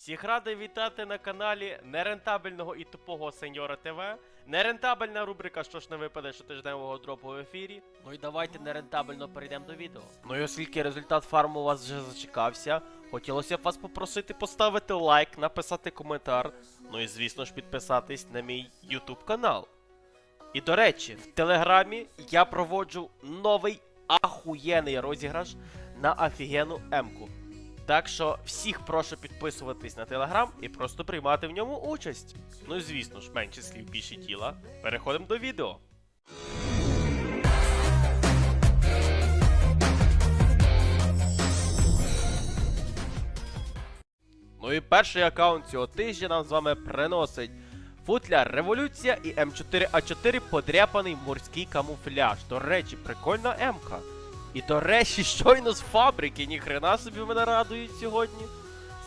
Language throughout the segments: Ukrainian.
Всіх радий вітати на каналі нерентабельного і тупого Сеньора ТВ. Нерентабельна рубрика Що ж не випаде щотижневого дропу в ефірі. Ну і давайте нерентабельно перейдемо до відео. Ну і оскільки результат фарму у вас вже зачекався, хотілося б вас попросити поставити лайк, написати коментар. Ну і звісно ж підписатись на мій YouTube канал. І до речі, в Телеграмі я проводжу новий ахуєнний розіграш на офігенну М-ку. Так що всіх прошу підписуватись на телеграм і просто приймати в ньому участь. Ну і звісно ж, менше слів, більше тіла. Переходимо до відео. Ну і перший аккаунт цього тижня нам з вами приносить футляр Революція і М4А4 подряпаний морський камуфляж. До речі, прикольна М-ка. І до речі, щойно з фабрики, ніхрена собі мене радують сьогодні.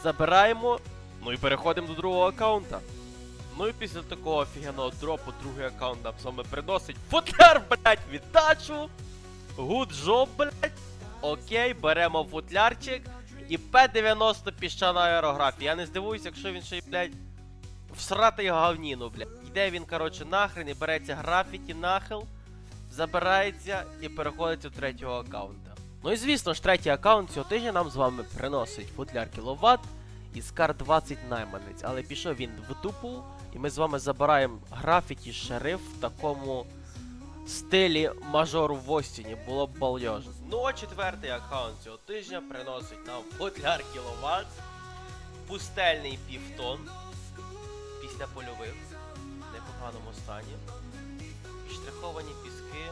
Забираємо. Ну і переходимо до другого аккаунта. Ну і після такого офігенного дропу другий аккаунт нам вами приносить футляр, блять, віддачу. Good job, блять. Окей, беремо футлярчик. І П-90 піщана аерографія. Я не здивуюся, якщо він ще й, блядь, всратий говніну, блядь. Йде він, коротше, нахрен і береться графіті нахил забирається і переходить до третього аккаунта. Ну і звісно ж, третій аккаунт цього тижня нам з вами приносить футляр кіловат і скар 20 найманець. Але пішов він в дупу, і ми з вами забираємо графіті шериф в такому стилі мажору в Остіні. Було б бальйожно. Ну а четвертий аккаунт цього тижня приносить нам футляр кіловат, пустельний півтон після польових в непоганому стані штриховані піски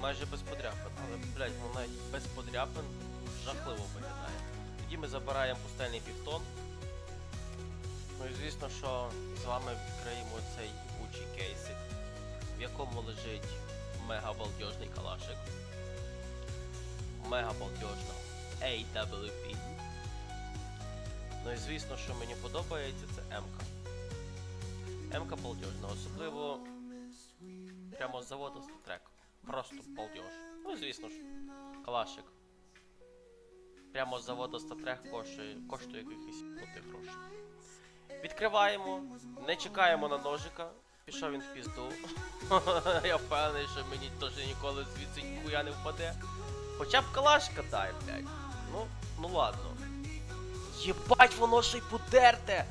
майже без подряпин, але, блядь, ну навіть без подряпин жахливо виглядає. Тоді ми забираємо пустельний півтон. Ну і звісно, що з вами відкриємо цей єбучий кейсик, в якому лежить мега балдежний калашик. Мега балдежна AWP. Ну і звісно, що мені подобається, це М-ка. М-ка балдежна, особливо прямо з заводу трек. Просто балдеж. Ну, звісно ж, калашик. Прямо з заводу статрек коштує, коштує якихось крутих грошей. Відкриваємо, не чекаємо на ножика. Пішов він в пізду. Я впевнений, що мені теж ніколи звідси ніхуя не впаде. Хоча б калашка дай, блядь. Ну, ну ладно. Єбать, воно ще й подерте!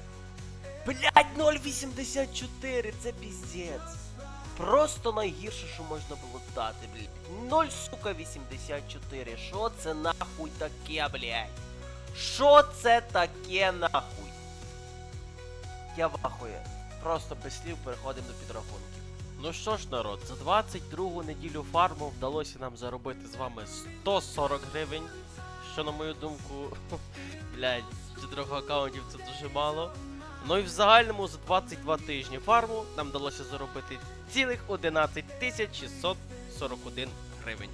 Блядь, 0,84, це піздець. Просто найгірше, що можна було дати, блядь. 0, сука, 84. Що це нахуй таке, блядь? Що це таке нахуй? Я в ахуї. Просто без слів переходимо до підрахунків. Ну що ж, народ, за 22 неділю фарму вдалося нам заробити з вами 140 гривень. Що, на мою думку, блядь, з чотирьох аккаунтів це дуже мало. Ну і в загальному за 22 тижні фарму нам вдалося заробити цілих 11 тисяч 641 гривень.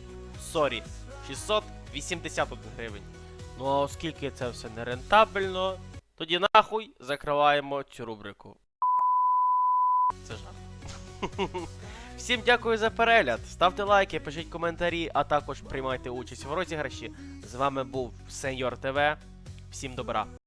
Сорі, 681 гривень. Ну а оскільки це все не рентабельно, тоді нахуй закриваємо цю рубрику. Це жах. Всім дякую за перегляд. Ставте лайки, пишіть коментарі, а також приймайте участь в розіграші. З вами був Сеньор ТВ. Всім добра.